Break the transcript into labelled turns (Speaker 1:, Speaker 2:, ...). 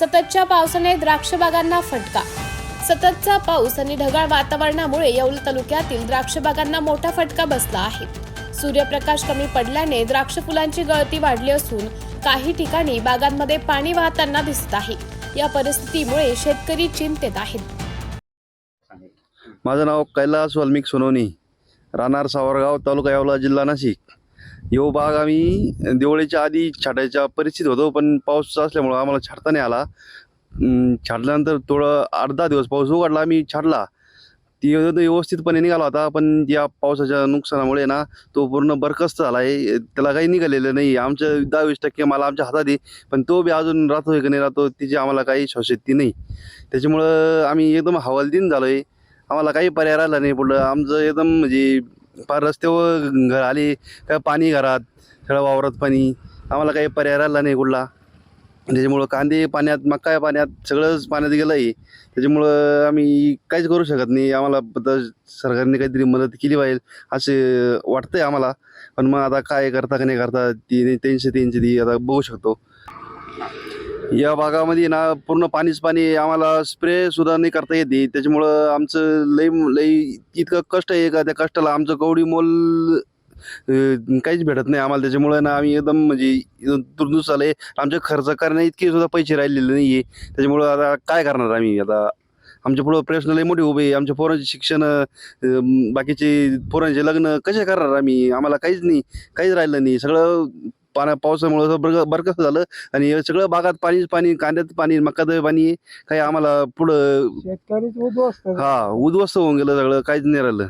Speaker 1: सततच्या पावसाने द्राक्ष बागांना फटका. सततचा पाऊस आणि ढगाळ वातावरणामुळे येऊल तालुक्यातील द्राक्ष बागांना मोठा फटका बसला आहे. सूर्यप्रकाश कमी पडल्याने द्राक्ष फुलांची गळती वाढली असून काही ठिकाणी बागांमध्ये पाणी वाहताना दिसत आहे. या परिस्थितीमुळे शेतकरी चिंतेत आहेत.
Speaker 2: माझं नाव कैलास वाल्मिक सोनवणी राहणार सावरगाव तालुका यावला जिल्हा नाशिक. यो भाग आम्ही दिवाळीच्या आधी छाटायच्या परिस्थितीत होतो पण पाऊस असल्यामुळं आम्हाला छाटता नाही आला. छाटल्यानंतर थोडं आठ दहा दिवस पाऊस उघडला आम्ही छाटला. ती व्यवस्थितपणे निघाला होता पण या पावसाच्या नुकसानामुळे ना तो पूर्ण बरखस्त झाला आहे. त्याला काही निघालेलं नाही. आमचं दहावीस टक्के मला आमच्या हातात आहे पण तो बी अजून राहतोय की नाही राहतो तिची आम्हाला काही शोषती नाही. त्याच्यामुळं आम्ही एकदम हवालदिन झालो आहे आम्हाला काही पर्याय राहिला नाही पुढं. आमचं एकदम म्हणजे फार रस्त्यावर घर आले काय पाणी घरात सगळं वावरात पाणी. आम्हाला काही पर्याय राहिला नाही कुठला. त्याच्यामुळं कांदे पाण्यात मका पाण्यात सगळंच पाण्यात गेलं आहे त्याच्यामुळं आम्ही काहीच करू शकत नाही. आम्हाला आता सरकारने काहीतरी मदत केली पाहिजे असे वाटतंय आम्हाला. पण मग आता काय करता का नाही करता ती त्यांची त्यांची ती आता बघू शकतो. या भागामध्ये ना पूर्ण पाणीच पाणी आम्हाला स्प्रे सुद्धा नाही करता येते त्याच्यामुळं आमचं लई लई इतकं कष्ट आहे का त्या कष्टाला आमचं कवडी मोल काहीच भेटत नाही आम्हाला. त्याच्यामुळं ना आम्ही एकदम म्हणजे एकदम तुरदूस आले आमचे खर्च करण्या इतके सुद्धा पैसे राहिलेले नाही आहे. त्याच्यामुळं आता काय करणार आम्ही? आता आमच्या पुढं प्रश्न लई मोठे उभे आहे. आमच्या पोरांचे शिक्षण बाकीचे पोरांचे लग्न कसे करणार आम्ही? आम्हाला काहीच नाही काहीच राहिलं नाही. सगळं पाण्या पावसामुळं बरग बरकस झालं आणि सगळं बागात पाणीच पाणी कांद्यात पाणी मकात पाणी काही आम्हाला पुढं
Speaker 3: शेतकरीच उद्ध्वस्त.
Speaker 2: हा उद्ध्वस्त होऊन गेलं सगळं काहीच नाही राहिलं.